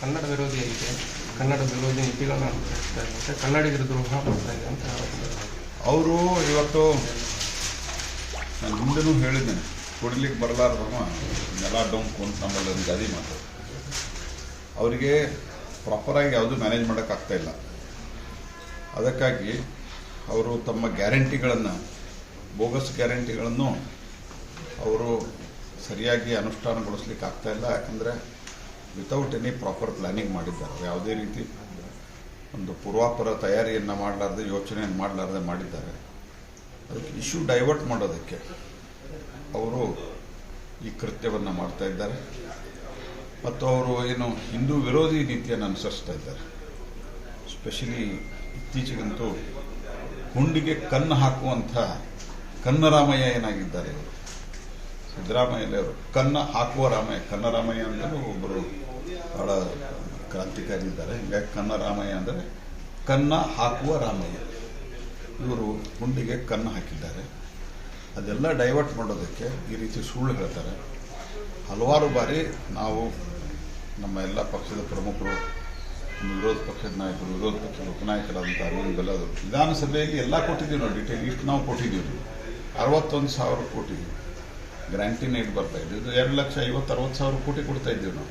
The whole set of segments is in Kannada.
ಕನ್ನಡ ವಿರೋಧಿಯಾಗಿದೆ ಕನ್ನಡ ವಿರೋಧಿ ನೀತಿಗಳನ್ನ ಅನುಸರಿಸ್ತಾ ಇದೆ ಕನ್ನಡಿಗರ ದ್ರೋಹ ಮಾಡ್ತಾ ಇದೆ ಅಂತ. ಅವರು ಇವತ್ತು ನಾನು ಮುಂದೆನೂ ಹೇಳಿದ್ದೇನೆ, ಕುಡಿಲಿಕ್ಕೆ ಬರಲಾರ್ದವ ನೆಲ ಡೊಂಕು ಅಂತ ನಮ್ಮಲ್ಲಿ ಗಾದಿ ಮಾತು ಅವರಿಗೆ ಪ್ರಾಪರಾಗಿ ಯಾವುದು ಮ್ಯಾನೇಜ್ ಮಾಡೋಕ್ಕಾಗ್ತಾ ಇಲ್ಲ. ಅದಕ್ಕಾಗಿ ಅವರು ತಮ್ಮ ಗ್ಯಾರಂಟಿಗಳನ್ನು, ಬೋಗಸ್ ಗ್ಯಾರಂಟಿಗಳನ್ನು ಅವರು ಸರಿಯಾಗಿ ಅನುಷ್ಠಾನಗೊಳಿಸ್ಲಿಕ್ಕೆ ಆಗ್ತಾ ಇಲ್ಲ. ಯಾಕಂದರೆ ವಿತೌಟ್ ಎನಿ ಪ್ರಾಪರ್ ಪ್ಲ್ಯಾನಿಂಗ್ ಮಾಡಿದ್ದಾರೆ. ಯಾವುದೇ ರೀತಿ ಒಂದು ಪೂರ್ವಾಪರ ತಯಾರಿಯನ್ನು ಮಾಡಲಾರ್ದೆ, ಯೋಚನೆಯನ್ನು ಮಾಡಲಾರ್ದೆ ಮಾಡಿದ್ದಾರೆ. ಅದಕ್ಕೆ ಇಶ್ಯೂ ಡೈವರ್ಟ್ ಮಾಡೋದಕ್ಕೆ ಅವರು ಈ ಕೃತ್ಯವನ್ನು ಮಾಡ್ತಾ ಇದ್ದಾರೆ. ಮತ್ತು ಅವರು ಏನು ಹಿಂದೂ ವಿರೋಧಿ ನೀತಿಯನ್ನು ಅನುಸರಿಸ್ತಾ ಇದ್ದಾರೆ. ಸ್ಪೆಷಲಿ ಇತ್ತೀಚೆಗಂತೂ ಹುಂಡಿಗೆ ಕಣ್ಣು ಹಾಕುವಂಥ ಕನ್ನರಾಮಯ್ಯ ಏನಾಗಿದ್ದಾರೆ ಇವರು ಸಿದ್ದರಾಮಯ್ಯ ಅವರು ಕನ್ನ ಹಾಕುವ ರಾಮಯ್ಯ ಕನ್ನರಾಮಯ್ಯ ಅಂತಲೂ ಒಬ್ಬರು ಬಹಳ ಕ್ರಾಂತಿಕಾರಿ ಇದ್ದಾರೆ ಹೀಗಾಗಿ ಕನ್ನರಾಮಯ್ಯ ಅಂದರೆ ಕನ್ನ ಹಾಕುವ ರಾಮಯ್ಯ. ಇವರು ಗುಂಡಿಗೆ ಕನ್ನ ಹಾಕಿದ್ದಾರೆ. ಅದೆಲ್ಲ ಡೈವರ್ಟ್ ಮಾಡೋದಕ್ಕೆ ಈ ರೀತಿ ಸುಳ್ಳು ಹೇಳ್ತಾರೆ. ಹಲವಾರು ಬಾರಿ ನಾವು ನಮ್ಮ ಎಲ್ಲ ಪಕ್ಷದ ಪ್ರಮುಖರು ವಿರೋಧ ಪಕ್ಷದ ನಾಯಕರು, ವಿರೋಧ ಪಕ್ಷದ ಉಪನಾಯಕರಾದಂಥ ಅರವಿಂದ್ ಬೆಲ್ಲದು ವಿಧಾನಸಭೆಯಲ್ಲಿ ಎಲ್ಲ ಕೊಟ್ಟಿದ್ದೀವಿ ನೋಡಿ ಡಿಟೇಲ್ ಇಷ್ಟು ನಾವು ಕೊಟ್ಟಿದ್ದೀವಿ. ಅರವತ್ತೊಂದು ಸಾವಿರ ಕೋಟಿ. ಗ್ರಾಂಟಿನ ಇದು ಬರ್ತಾ ಇದ್ದು ಇದು ಎರಡು ಲಕ್ಷ ಐವತ್ತು, ಅರವತ್ತು ಸಾವಿರ ಕೋಟಿ ಕೊಡ್ತಾ ಇದ್ದೀವಿ ನಾವು.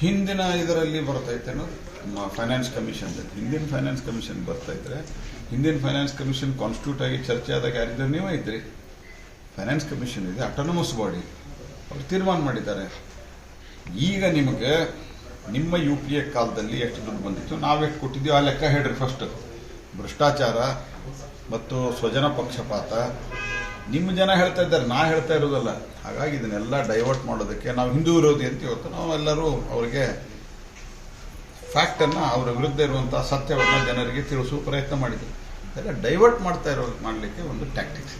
ಹಿಂದಿನ ಇದರಲ್ಲಿ ಬರ್ತೈತೆ ಅನ್ನೋದು ನಮ್ಮ ಫೈನಾನ್ಸ್ ಕಮಿಷನ್ ಹಿಂದಿನ ಫೈನಾನ್ಸ್ ಕಮಿಷನ್ ಬರ್ತಾ ಇದ್ರೆ, ಹಿಂದಿನ ಫೈನಾನ್ಸ್ ಕಮಿಷನ್ ಕಾನ್ಸ್ಟಿಟ್ಯೂಟ್ ಆಗಿ ಚರ್ಚೆ ಆದಾಗ ಯಾರಿದ್ರೆ ನೀವೇ ಇದ್ರಿ. ಫೈನಾನ್ಸ್ ಕಮಿಷನ್ ಇದೆ ಅಟಾನಮಸ್ ಬಾಡಿ ಅವ್ರು ತೀರ್ಮಾನ ಮಾಡಿದ್ದಾರೆ. ಈಗ ನಿಮಗೆ ನಿಮ್ಮ ಯು ಪಿ ಎ ಕಾಲದಲ್ಲಿ ಎಷ್ಟು ದುಡ್ಡು ಬಂದಿತ್ತು? ನಾವೆಷ್ಟು ಕೊಟ್ಟಿದ್ದೀವಿ. ಆ ಲೆಕ್ಕ ಹೇಳ್ರಿ ಫಸ್ಟ್ ಭ್ರಷ್ಟಾಚಾರ ಮತ್ತು ಸ್ವಜನ ಪಕ್ಷಪಾತ ನಿಮ್ಮ ಜನ ಹೇಳ್ತಾ ಇದ್ದಾರೆ, ನಾ ಹೇಳ್ತಾ ಇರೋದಲ್ಲ. ಹಾಗಾಗಿ ಇದನ್ನೆಲ್ಲ ಡೈವರ್ಟ್ ಮಾಡೋದಕ್ಕೆ ನಾವು ಹಿಂದೂ ವಿರೋಧಿ ಅಂತ ಇವತ್ತು ನಾವು ಎಲ್ಲರೂ ಅವರಿಗೆ ಫ್ಯಾಕ್ಟನ್ನು ಅವರ ವಿರುದ್ಧ ಇರುವಂತಹ ಸತ್ಯವನ್ನು ಜನರಿಗೆ ತಿಳಿಸುವ ಪ್ರಯತ್ನ ಮಾಡಿದ್ವಿ ಅದೆಲ್ಲ ಡೈವರ್ಟ್ ಮಾಡ್ತಾ ಇರೋ ಮಾಡಲಿಕ್ಕೆ ಒಂದು ಟ್ಯಾಕ್ಟಿಕ್ಸ್